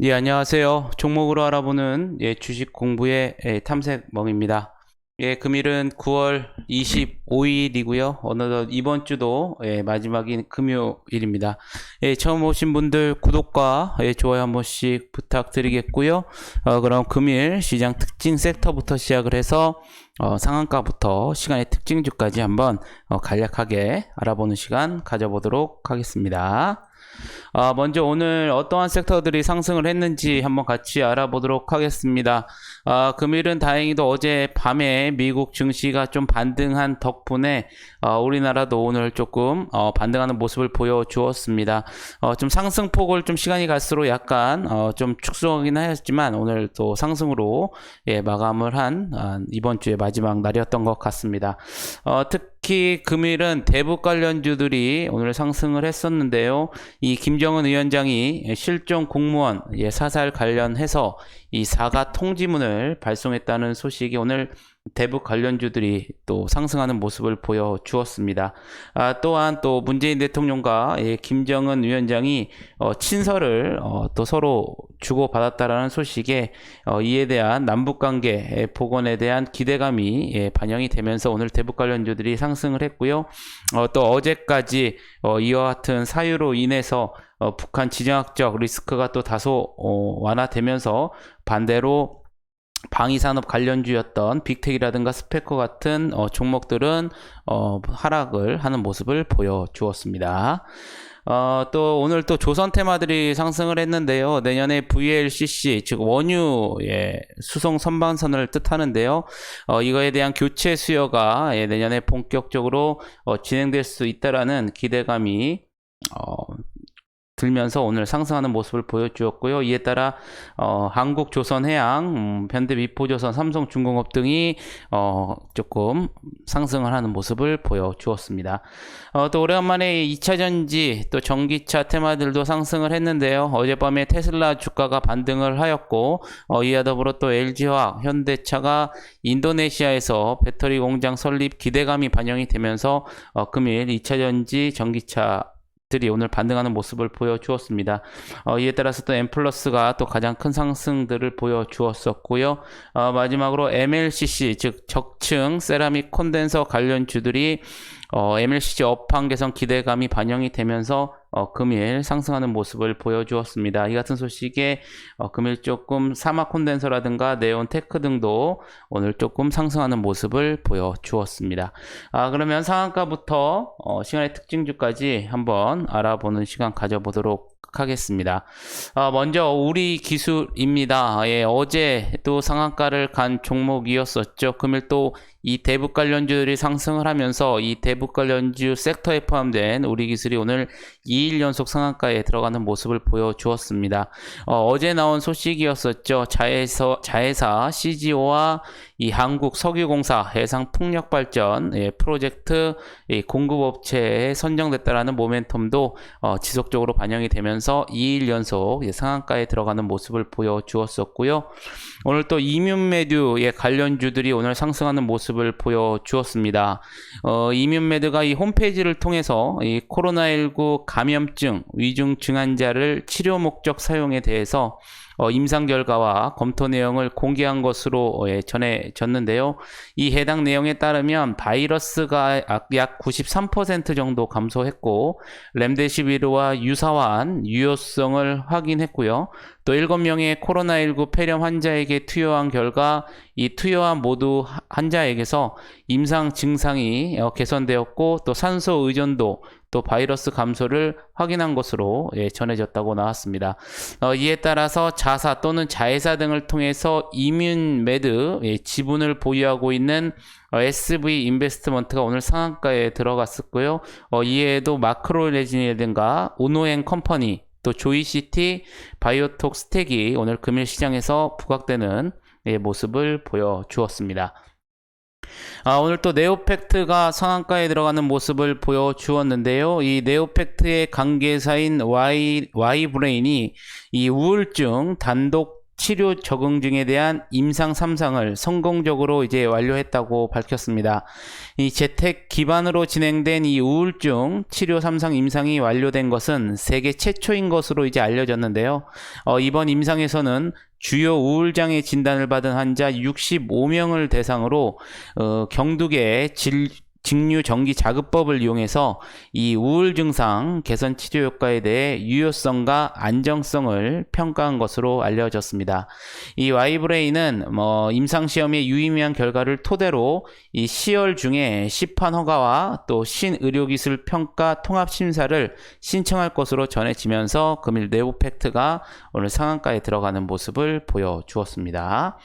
예, 안녕하세요. 종목으로 알아보는 예, 주식 공부의 예, 탐색멍입니다. 예, 금일은 9월 25일이고요. 어느덧 이번 주도 예, 마지막인 금요일입니다. 예, 처음 오신 분들 구독과 예, 좋아요 한 번씩 부탁드리겠고요. 어, 그럼 금일 시장 특징 섹터부터 시작을 해서 어, 상한가부터 시간의 특징주까지 한번 어, 간략하게 알아보는 시간 가져보도록 하겠습니다. 아, 먼저 오늘 어떠한 섹터들이 상승을 했는지 한번 같이 알아보도록 하겠습니다. 아, 금일은 다행히도 어제 밤에 미국 증시가 좀 반등한 덕분에 어, 우리나라도 오늘 조금 어, 반등하는 모습을 보여주었습니다. 어, 좀 상승폭을 좀 시간이 갈수록 약간 어, 좀 축소하긴 하였지만 오늘 또 상승으로 예, 마감을 한 아, 이번 주의 마지막 날이었던 것 같습니다. 어, 특히 금일은 대북 관련주들이 오늘 상승을 했었는데요. 이 김정은 위원장이 실종 공무원 예, 사살 관련해서 이 사과 통지문을 발송했다는 소식이 오늘 대북 관련주들이 또 상승하는 모습을 보여주었습니다. 아, 또한 또 문재인 대통령과 예, 김정은 위원장이 어, 친서를 어, 또 서로 주고받았다라는 소식에 어, 이에 대한 남북 관계 복원에 대한 기대감이 예, 반영이 되면서 오늘 대북 관련주들이 상승을 했고요. 어, 또 어제까지 어, 이와 같은 사유로 인해서 어, 북한 지정학적 리스크가 또 다소 어, 완화되면서 반대로 방위산업 관련주였던 빅텍이라든가 스페커 같은 어, 종목들은 어, 하락을 하는 모습을 보여주었습니다. 어, 또 오늘 또 조선 테마들이 상승을 했는데요. 내년에 VLCC 즉 원유의 수송 선반선을 뜻하는데요. 어, 이거에 대한 교체 수요가 예, 내년에 본격적으로 어, 진행될 수 있다라는 기대감이 어, 들면서 오늘 상승하는 모습을 보여주었고요. 이에 따라 어, 한국 조선해양, 음, 현대 미포조선, 삼성중공업 등이 어, 조금 상승을 하는 모습을 보여주었습니다. 어, 또 오래간만에 2차 전지 또 전기차 테마들도 상승을 했는데요. 어젯밤에 테슬라 주가가 반등을 하였고 어, 이와 더불어 또 LG화학, 현대차가 인도네시아에서 배터리 공장 설립 기대감이 반영이 되면서 어, 금일 2차 전지 전기차 들이 오늘 반등하는 모습을 보여주었습니다. 어, 이에 따라서 또 엠플러스가 또 가장 큰 상승들을 보여주었었고요. 어, 마지막으로 MLCC 즉 적층 세라믹 콘덴서 관련 주들이 어, MLCC 업황 개선 기대감이 반영이 되면서 어, 금일 상승하는 모습을 보여주었습니다. 이 같은 소식에 어, 금일 조금 사막 콘덴서라든가 네온 테크 등도 오늘 조금 상승하는 모습을 보여주었습니다. 아, 그러면 상한가부터 어, 시간의 특징주까지 한번 알아보는 시간 가져보도록 하겠습니다. 아, 먼저 우리 기술입니다. 예, 어제 또 상한가를 간 종목이었었죠. 금일 또이 대북 관련주들이 상승을 하면서 이 대북 관련주 섹터에 포함된 우리 기술이 오늘 2일 연속 상한가에 들어가는 모습을 보여주었습니다. 어, 제 나온 소식이었었죠. 자회사, 자회사 CGO와 이 한국 석유공사 해상 풍력 발전 예, 프로젝트 예, 공급업체에 선정됐다라는 모멘텀도 어, 지속적으로 반영이 되면서 2일 연속 예, 상한가에 들어가는 모습을 보여주었었고요. 오늘 또 이뮨메드의 관련주들이 오늘 상승하는 모습 을 보여주었습니다. 어, 이뮨메드가 이 홈페이지를 통해서 이 코로나19 감염증 위중 증 환자를 치료 목적 사용에 대해서 어, 임상 결과와 검토 내용을 공개한 것으로 예, 전해졌는데요. 이 해당 내용에 따르면 바이러스가 약 93% 정도 감소했고 렘데시비르와 유사한 유효성을 확인했고요. 또 7명의 코로나19 폐렴 환자에게 투여한 결과 이 투여한 모두 환자에게서 임상 증상이 어, 개선되었고 또 산소 의존도 또 바이러스 감소를 확인한 것으로 예, 전해졌다고 나왔습니다. 어, 이에 따라서 자사 또는 자회사 등을 통해서 이뮨메드 예, 지분을 보유하고 있는 어, SV 인베스트먼트가 오늘 상한가에 들어갔었고요. 어, 이에도 마크로레진이라든가 오노행 컴퍼니 또 조이시티 바이오톡 스택이 오늘 금일 시장에서 부각되는 예, 모습을 보여주었습니다. 아, 오늘 또 네오팩트가 상한가에 들어가는 모습을 보여주었는데요. 이 네오팩트의 관계사인 Y, Y브레인이 이 우울증 단독 치료 적응증에 대한 임상 3상을 성공적으로 이제 완료했다고 밝혔습니다. 이 재택 기반으로 진행된 이 우울증 치료 3상 임상이 완료된 것은 세계 최초인 것으로 이제 알려졌는데요. 어, 이번 임상에서는 주요 우울장애 진단을 받은 환자 65명을 대상으로 어, 경두계 질, 직류 전기 자극법을 이용해서 이 우울 증상 개선 치료 효과에 대해 유효성과 안정성을 평가한 것으로 알려졌습니다. 이 와이브레인은 뭐 임상 시험의 유의미한 결과를 토대로 이 10월 중에 시판 허가와 또 신의료기술 평가 통합 심사를 신청할 것으로 전해지면서 금일 내부 팩트가 오늘 상한가에 들어가는 모습을 보여주었습니다.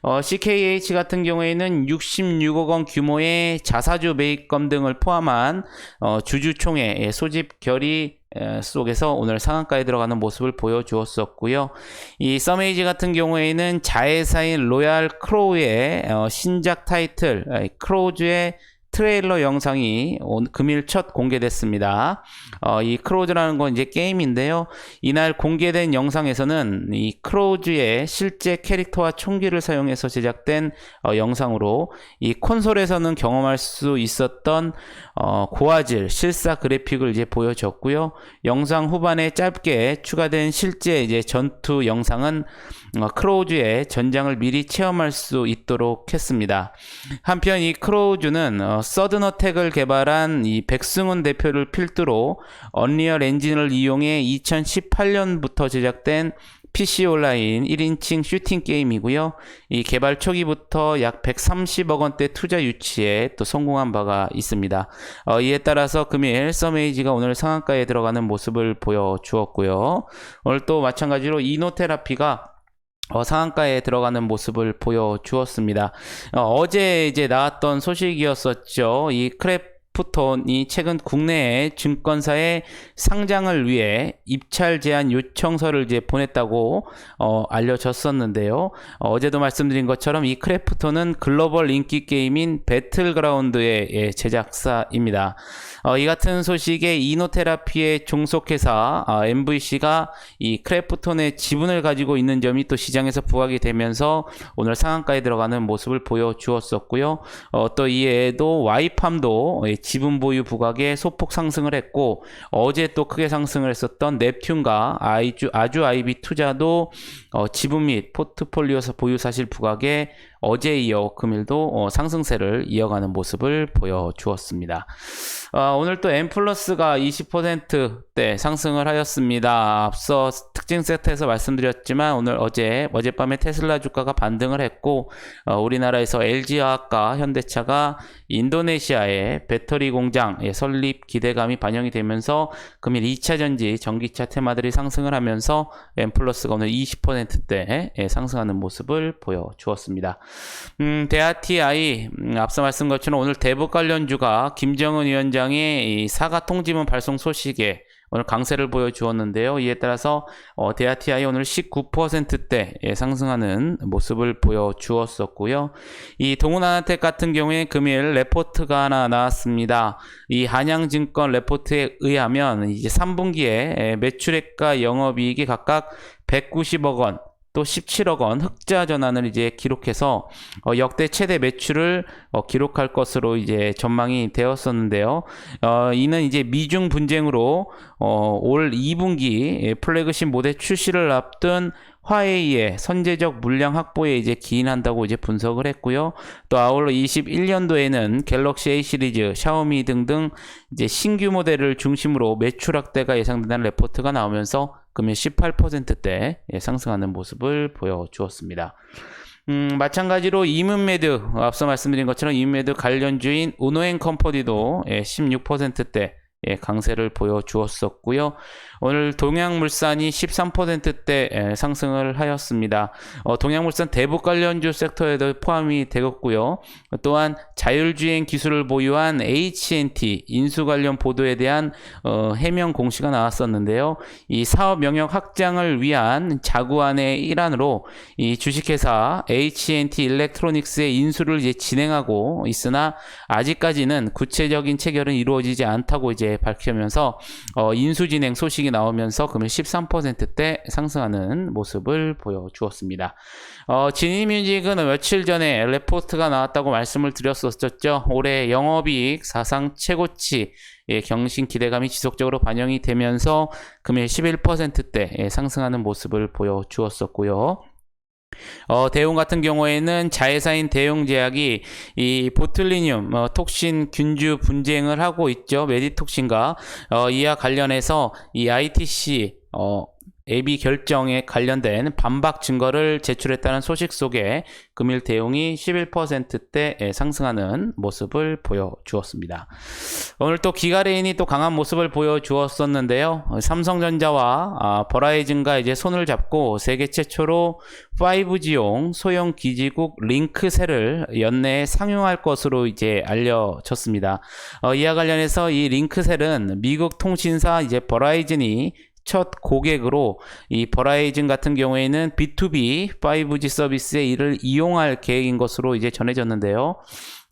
어, CKH 같은 경우에는 66억 원 규모의 자사주 매입금 등을 포함한 어, 주주총회 소집 결의 에, 속에서 오늘 상한가에 들어가는 모습을 보여주었었고요. 이 서메이지 같은 경우에는 자회사인 로얄 크로우의 어, 신작 타이틀 에, 크로우즈의 트레일러 영상이 온, 금일 첫 공개됐습니다. 어, 이 크로우즈라는 건 이제 게임인데요. 이날 공개된 영상에서는 이 크로우즈의 실제 캐릭터와 총기를 사용해서 제작된 어, 영상으로 이 콘솔에서는 경험할 수 있었던 어, 고화질 실사 그래픽을 이제 보여줬고요. 영상 후반에 짧게 추가된 실제 이제 전투 영상은 어, 크로우즈의 전장을 미리 체험할 수 있도록 했습니다. 한편 이 크로우즈는 어, 서든어택을 개발한 이 백승훈 대표를 필두로 언리얼 엔진을 이용해 2018년부터 제작된 PC 온라인 1인칭 슈팅 게임이고요. 이 개발 초기부터 약 130억 원대 투자 유치에 또 성공한 바가 있습니다. 어, 이에 따라서 금일 서메이지가 오늘 상한가에 들어가는 모습을 보여주었고요. 오늘 또 마찬가지로 이노테라피가 어, 상한가에 들어가는 모습을 보여주었습니다. 어, 제 이제 나왔던 소식이었었죠. 이 크래 프톤이 최근 국내에 증권사의 상장을 위해 입찰 제한 요청서를 이제 보냈다고 어, 알려졌었는데요. 어, 제도 말씀드린 것처럼 이 크래프톤은 글로벌 인기 게임인 배틀그라운드의 예, 제작사입니다. 어, 이 같은 소식에 이노테라피의 종속회사 어, MVC가 이 크래프톤의 지분을 가지고 있는 점이 또 시장에서 부각이 되면서 오늘 상한가에 들어가는 모습을 보여주었었고요. 어, 또 이에도 와이팜도 예, 지분 보유 부각에 소폭 상승을 했고 어제 또 크게 상승을 했었던 넵튠과 아주 아이비 투자도 어, 지분 및 포트폴리오에서 보유 사실 부각에 어제 이어 금일도 어, 상승세를 이어가는 모습을 보여주었습니다. 어, 오늘 또 M 플러스가 20%대 상승을 하였습니다. 앞서 특징 세트에서 말씀드렸지만 오늘 어제 어젯밤에 테슬라 주가가 반등을 했고 어, 우리나라에서 LG화학과 현대차가 인도네시아의 배터리 공장 설립 기대감이 반영이 되면서 금일 2차 전지 전기차 테마들이 상승을 하면서 M 플러스가 오늘 20%대 상승하는 모습을 보여주었습니다. 음, 대아TI 음, 앞서 말씀 것처럼 오늘 대북 관련주가 김정은 위원장의 사과 통지문 발송 소식에 오늘 강세를 보여주었는데요. 이에 따라서 어, 대아TI 오늘 19%대 상승하는 모습을 보여주었었고요. 이 동훈하나텍 같은 경우에 금일 레포트가 하나 나왔습니다. 이 한양증권 레포트에 의하면 이제 3분기에 매출액과 영업이익이 각각 190억 원, 또 17억 원 흑자 전환을 이제 기록해서 어, 역대 최대 매출을 어, 기록할 것으로 이제 전망이 되었었는데요. 어, 이는 이제 미중 분쟁으로 어, 올 2분기 플래그십 모델 출시를 앞둔 화웨이의 선제적 물량 확보에 이제 기인한다고 이제 분석을 했고요. 또 아울러 21년도에는 갤럭시 A 시리즈, 샤오미 등등 이제 신규 모델을 중심으로 매출 확대가 예상된다는 레포트가 나오면서 금일 18%대 상승하는 모습을 보여주었습니다. 음, 마찬가지로 이문메드 앞서 말씀드린 것처럼 이문메드 관련 주인 우노행 컴퍼니도 16%대 예, 강세를 보여주었었고요. 오늘 동양물산이 13%대 상승을 하였습니다. 어, 동양물산 대북 관련주 섹터에도 포함이 되었고요. 또한 자율주행 기술을 보유한 H&T 인수 관련 보도에 대한 어, 해명 공시가 나왔었는데요. 이 사업 영역 확장을 위한 자구안의 일환으로 이 주식회사 H&T 일렉트로닉스의 인수를 이제 진행하고 있으나 아직까지는 구체적인 체결은 이루어지지 않다고 이제 밝히면서 어, 인수 진행 소식이 나오면서 금일 13%대 상승하는 모습을 보여주었습니다. 어, 지니뮤직은 며칠 전에 레포트가 나왔다고 말씀을 드렸었죠. 올해 영업이익 사상 최고치 예, 경신 기대감이 지속적으로 반영이 되면서 금일 11%대 예, 상승하는 모습을 보여주었었고요. 어, 대웅 같은 경우에는 자회사인 대웅제약이 이 보틀리늄 어, 톡신 균주 분쟁을 하고 있죠. 메디톡신과 어, 이와 관련해서 이 ITC 어, 예비 결정에 관련된 반박 증거를 제출했다는 소식 속에 금일 대웅이 11%대 상승하는 모습을 보여주었습니다. 오늘 또 기가레인이 또 강한 모습을 보여주었었는데요. 삼성전자와 아, 버라이즌과 이제 손을 잡고 세계 최초로 5G용 소형 기지국 링크셀을 연내에 상용할 것으로 이제 알려졌습니다. 어, 이와 관련해서 이 링크셀은 미국 통신사 이제 버라이즌이 첫 고객으로 이 버라이즌 같은 경우에는 B2B 5G 서비스에 이를 이용할 계획인 것으로 이제 전해졌는데요.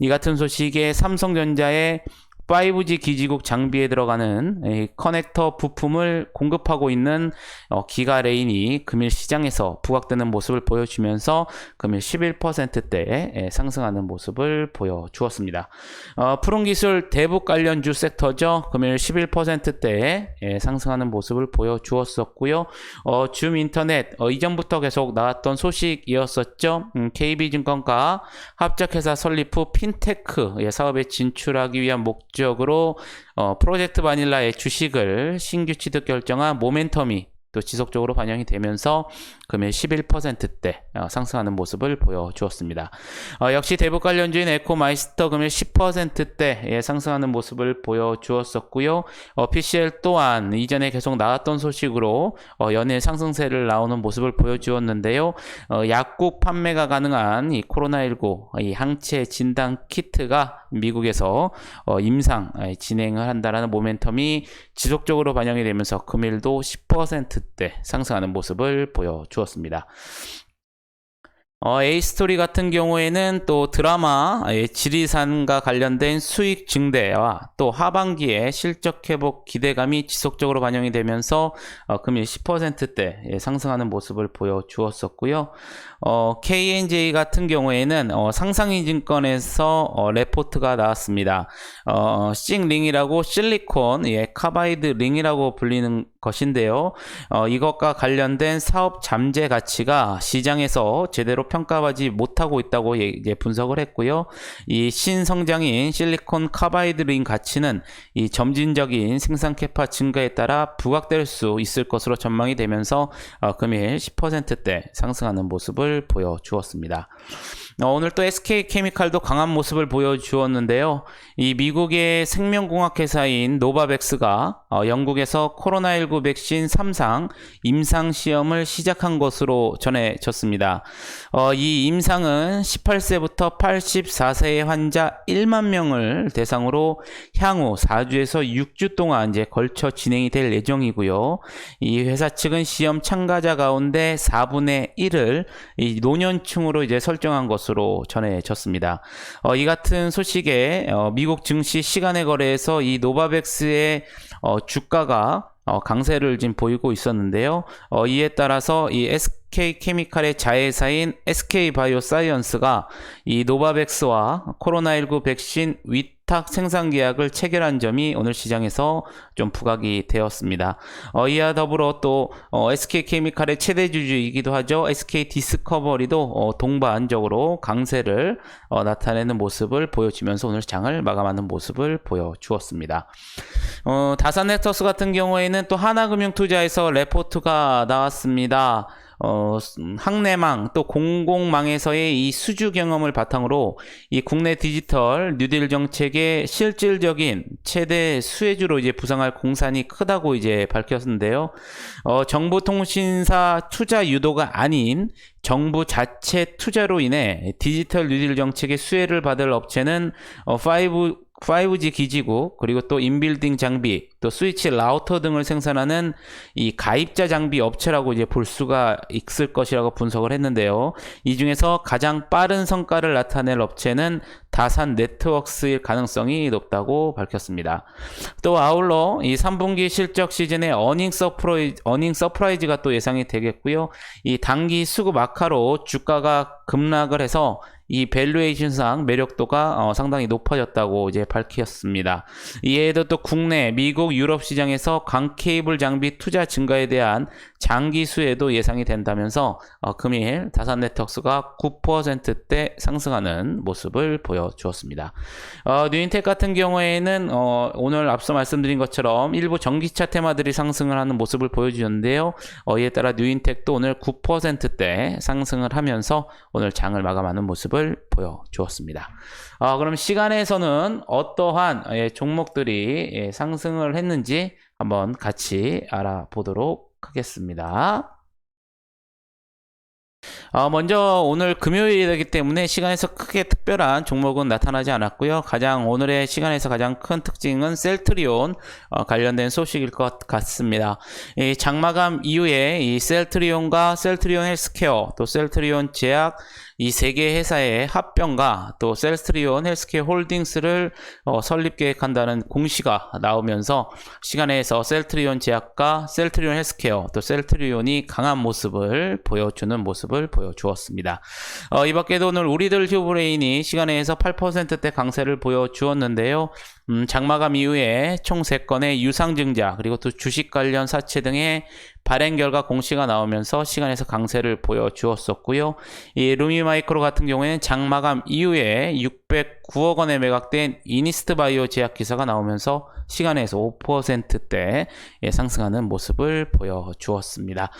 이 같은 소식에 삼성전자의 5G 기지국 장비에 들어가는 이 커넥터 부품을 공급하고 있는 어, 기가 레인이 금일 시장에서 부각되는 모습을 보여주면서 금일 11%대 상승하는 모습을 보여주었습니다. 어, 푸른 기술 대북 관련주 섹터죠. 금일 11%대 상승하는 모습을 보여주었었고요. 어, 줌 인터넷 어, 이전부터 계속 나왔던 소식이었었죠. 음, KB증권과 합작회사 설립 후 핀테크 예, 사업에 진출하기 위한 목적 적으로 어, 프로젝트 바닐라의 주식을 신규 취득 결정한 모멘텀이 또 지속적으로 반영이 되면서 금일 11%대 어, 상승하는 모습을 보여주었습니다. 어, 역시 대북 관련주인 에코마이스터 금일 10%대 예, 상승하는 모습을 보여주었었고요. 어, PCL 또한 이전에 계속 나왔던 소식으로 어, 연일 상승세를 나오는 모습을 보여주었는데요. 어, 약국 판매가 가능한 이 코로나19 이 항체 진단 키트가 미국에서 어, 임상 예, 진행을 한다라는 모멘텀이 지속적으로 반영이 되면서 금일도 10%대 상승하는 모습을 보여주었습니다. 어, A스토리 같은 경우에는 또 드라마 예, 지리산과 관련된 수익 증대와 또 하반기에 실적 회복 기대감이 지속적으로 반영이 되면서 어, 금일 10%대 예, 상승하는 모습을 보여주었었고요. 어, KNJ 같은 경우에는 어, 상상인증권에서 어, 레포트가 나왔습니다. 어, 싱링이라고 실리콘, 예, 카바이드 링이라고 불리는 것인데요. 어, 이것과 관련된 사업 잠재 가치가 시장에서 제대로 평가받지 못하고 있다고 예, 이제 분석을 했고요. 이 신성장인 실리콘 카바이드 링 가치는 이 점진적인 생산 캐파 증가에 따라 부각될 수 있을 것으로 전망이 되면서 어, 금일 10%대 상승하는 모습을 보여주었습니다. 어, 오늘 또 SK 케미칼도 강한 모습을 보여주었는데요. 이 미국의 생명공학 회사인 노바백스가 어, 영국에서 코로나19 백신 3상 임상 시험을 시작한 것으로 전해졌습니다. 어, 이 임상은 18세부터 84세의 환자 1만 명을 대상으로 향후 4주에서 6주 동안 이제 걸쳐 진행이 될 예정이고요. 이 회사 측은 시험 참가자 가운데 4분의 1을 이 노년층으로 이제 설정한 것으로 전해졌습니다. 어, 이 같은 소식에 어, 미국 증시 시간의 거래에서 이 노바백스의 어, 주가가 어, 강세를 지금 보이고 있었는데요. 어, 이에 따라서 이 SK 케미칼의 자회사인 SK 바이오사이언스가 이 노바백스와 코로나19 백신 위탁 생산 계약을 체결한 점이 오늘 시장에서 좀 부각이 되었습니다. 어, 이와 더불어 또 어, SK 케미칼의 최대 주주이기도 하죠. SK 디스커버리도 어, 동반적으로 강세를 어, 나타내는 모습을 보여주면서 오늘 장을 마감하는 모습을 보여주었습니다. 어, 다산네터스 같은 경우에는 또 하나금융투자에서 레포트가 나왔습니다. 어, 항내망 또 공공망에서의 이 수주 경험을 바탕으로 이 국내 디지털 뉴딜 정책의 실질적인 최대 수혜주로 이제 부상할 공산이 크다고 이제 밝혔는데요. 어, 정보통신사 투자 유도가 아닌 정부 자체 투자로 인해 디지털 뉴딜 정책의 수혜를 받을 업체는 어, 5 5G 기지국 그리고 또 인빌딩 장비 또 스위치 라우터 등을 생산하는 이 가입자 장비 업체라고 이제 볼 수가 있을 것이라고 분석을 했는데요. 이 중에서 가장 빠른 성과를 나타낼 업체는 다산 네트워크스일 가능성이 높다고 밝혔습니다. 또 아울러 이 3분기 실적 시즌에 어닝 서프라이즈, 어닝 서프라이즈가 또 예상이 되겠고요. 이 단기 수급 악화로 주가가 급락을 해서 이 밸류에이션상 매력도가 어, 상당히 높아졌다고 이제 밝혔습니다. 이에도 또 국내, 미국, 유럽 시장에서 강 케이블 장비 투자 증가에 대한 장기 수혜도 예상이 된다면서 어, 금일 다산 네트워크스가 9%대 상승하는 모습을 보여주었습니다. 어, 뉴인텍 같은 경우에는 어, 오늘 앞서 말씀드린 것처럼 일부 전기차 테마들이 상승을 하는 모습을 보여주는데요. 어, 이에 따라 뉴인텍도 오늘 9%대 상승을 하면서 오늘 장을 마감하는 모습을 보여주었습니다. 어, 그럼 시간에서는 어떠한 예, 종목들이 예, 상승을 했는지 한번 같이 알아보도록 하겠습니다. 어, 먼저 오늘 금요일이기 때문에 시간에서 크게 특별한 종목은 나타나지 않았고요. 가장 오늘의 시간에서 가장 큰 특징은 셀트리온 어, 관련된 소식일 것 같습니다. 이 장마감 이후에 이 셀트리온과 셀트리온 헬스케어 또 셀트리온 제약 이 세 개 회사의 합병과 또 셀트리온 헬스케어 홀딩스를 어, 설립 계획한다는 공시가 나오면서 시간에서 셀트리온 제약과 셀트리온 헬스케어 또 셀트리온이 강한 모습을 보여주는 모습을 보 여주었습니다. 어, 이 밖에도 오늘 우리들 휴브레인이 시간에서 8%대 강세를 보여주었는데요. 음, 장마감 이후에 총 3건의 유상증자 그리고 또 주식 관련 사채 등의 발행 결과 공시가 나오면서 시간에서 강세를 보여주었었고요. 이 루미마이크로 같은 경우에는 장마감 이후에 609억 원에 매각된 이니스트 바이오 제약 기사가 나오면서 시간에서 5%대 예, 상승하는 모습을 보여주었습니다.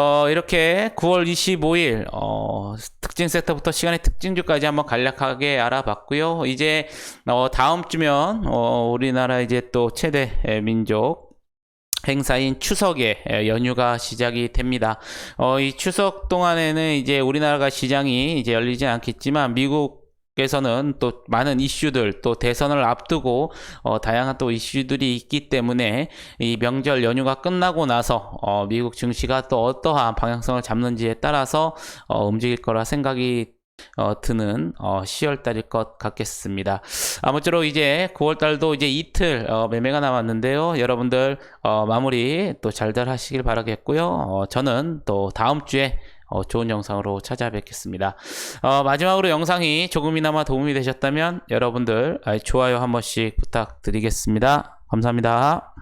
어, 이렇게 9월 25일, 어, 특징 섹터부터 시간의 특징주까지 한번 간략하게 알아봤고요. 이제, 어, 다음 주면, 어, 우리나라 이제 또 최대 예, 민족, 행사인 추석에 예, 연휴가 시작이 됩니다. 어, 이 추석 동안에는 이제 우리나라가 시장이 이제 열리지 않겠지만 미국 에서는 또 많은 이슈들 또 대선을 앞두고 어, 다양한 또 이슈들이 있기 때문에 이 명절 연휴가 끝나고 나서 어, 미국 증시가 또 어떠한 방향성을 잡는지에 따라서 어, 움직일 거라 생각이 어, 드는 어, 10월 달일 것 같겠습니다. 아무쪼록 이제 9월 달도 이제 이틀 어, 매매가 남았는데요. 여러분들 어, 마무리 또 잘들 하시길 바라겠고요. 어, 저는 또 다음 주에 어, 좋은 영상으로 찾아뵙겠습니다. 어, 마지막으로 영상이 조금이나마 도움이 되셨다면 여러분들 아, 좋아요 한 번씩 부탁드리겠습니다. 감사합니다.